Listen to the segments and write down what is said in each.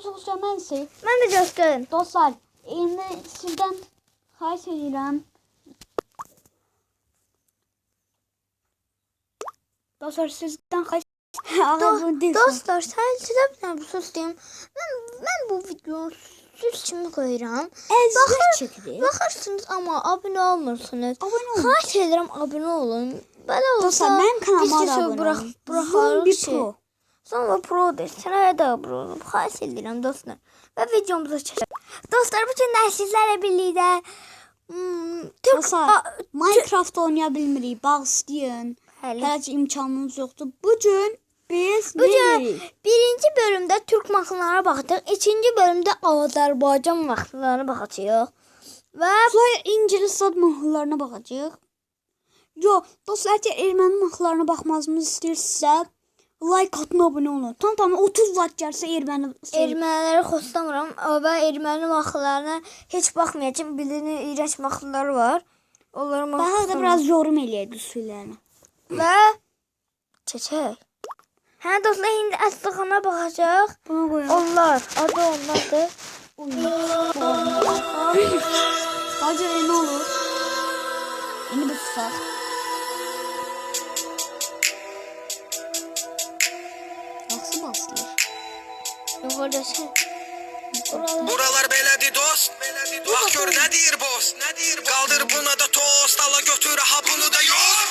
bu sosyal mənsi. Mən də göstərin. Dostlar, indi sizdən xahiş edirəm. Dostlar, sizdən xahiş Do dostlar, bir dənə bir söz deyim. Mən mən bu videonu süs kimi qoyuram. əziyyət çəkilir. Baxırsınız amma abunə olmursunuz. Abunə olun. Xahiş edirəm abunə olun. Belə olsa Dostlar, mənim kanalıma biz da də abunə burax olun. buraxarıq Zombi ki. Pro. Sonra pro desinə də abunə olun. Xahiş edirəm dostlar. Və videomuza keçək. Dostlar, bu gün sizlərlə birlikdə hmm, Türk Dostlar, a- Minecraft oynaya bilmirik. Bağışlayın. Hələ. Ki imkanımız yoxdur. Bu gün biz Bu gün birinci bölümdə Türk mahnılarına baxacağıq. İkinci bölümdə Azərbaycan mahnılarına baxacağıq. Və Sonra ingilis ad mahnılarına baxacağıq. Yo, dostlar, əgər erməni mahnılarına baxmağımızı istəyirsinizsə, like atın, abunə olun. Tam tam 30 like gəlsə erməni erməniləri xoşlamıram və erməni mahnılarına heç baxmayacağam. Bildiyin iyrənc mahnılar var. Onları Daha da biraz yorum eləyək düzsülərini. və keçək. Hə dostlar, indi əslixana baxacaq. Buna qoyaq. Onlar, adı onlardır. Bacı nə olur? İndi bir susaq. Yaxşı başlayır. Yuxarıda sən. Buralar. Buralar belədi dost. Bax gör nə deyir boss. Nə deyir Qaldır buna da tost. Ala götür ha bunu da yoz.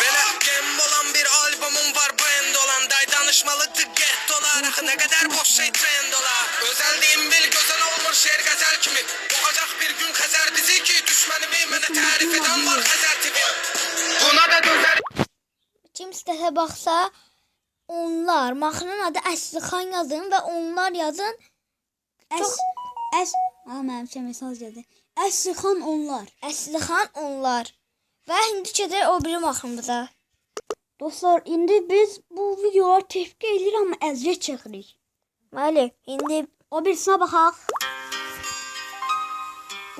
Belə gem olan bir albomum var brand olan. Day danışmalıdır get dolar. Axı nə qədər boş şey trend olar. Özel deyim bil gözəl olmur şeir qəzəl kimi. Doğacaq bir gün Xəzər bizi ki düşmənimi mənə tərif edən var Xəzər TV. Buna da dözər. Kim istəsə baxsa onlar, mahnının adı Əslixan yazın və onlar yazın. Əs əs ha mənim üçün mesaj gəldi. Əsrxan onlar. Əslixan onlar. Və indi gedək o biri mahnımıza. Dostlar, indi biz bu videolar tepki eləyir amma əziyyət çəkirik. Bəli, indi O birisinə baxaq.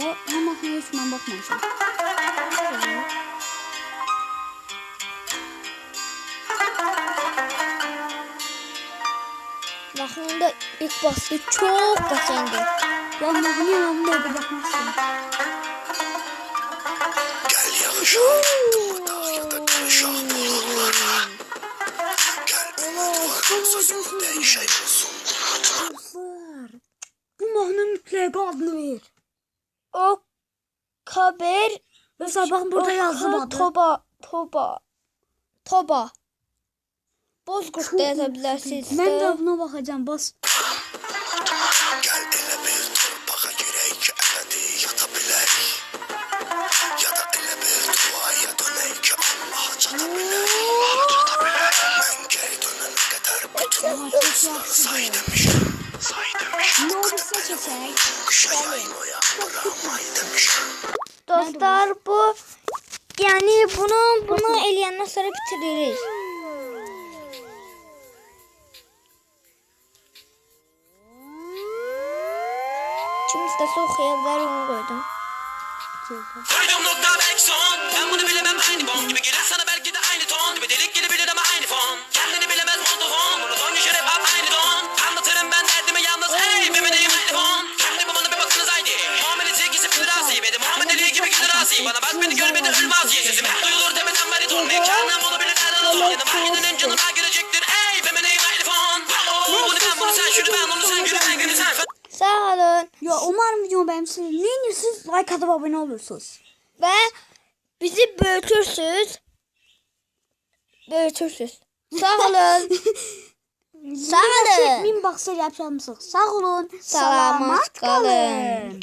O nə mahnıya heç mən baxmamışam. Bir də baxmaq istəyirəm. Gəl yağışaq. Kımıldaq ya da dəyişək olsun. Dostlar, bu mahnı mütləq adını ver. O Kaber Mesela bakın burada yazdım adı. Toba Toba Toba Bozkurt da yaza bilərsiniz. Mən də. də buna baxacağam. Bas. Gəl elə bir torpağa girək ki, əbədi yata bilək. Ya da elə bir duaya dönək ki, Allaha çata bilək. Allaha çata bilək. Mən geri dönənə qədər bütün dostları say demişəm. Say demişəm. Ne olursa çəkək. Qışa yaymoya bıramay demişəm. Dostlar bu yani bunu bunu eləyəndən sonra bitiririk. Kim istəsə oxuya bilər onu qoydum. Duydum nokta belki son. Ben bunu bilemem aynı bon Gibi gelir sana belki de aynı ton Gibi. Delik gelebilir ama aynı fon. Kendini bilemez montofon Bunu son düşer hep aynı don. Anlatırım ben derdimi yalnız Hey bebeğim aynı fon. Şimdi bu bana bir bakınız haydi. Muamelesi ikisi fıdrasi Benim muameleliği gibi güdrasi Bana bak beni gör beni ölmez ye Sesim hep duyulur tepeden beri ton Mekanım onu bilir nereden olur. Yanıma gidenin canıma gelecektir. Ey bebeğim aynı fon. Bunu ben bunu sen şunu ben onu sen günü ben günü sen. Sağ olun. Ya umarım videomu beğenmişsiniz. Ediyorsunuz? Like atıp abone olursunuz. Və bizi böyütürsüz. Böyütürsüz. Sağ olun. Sağ olun. Min baxsa yapacağımsınız. Sağ olun. Salamat qalın.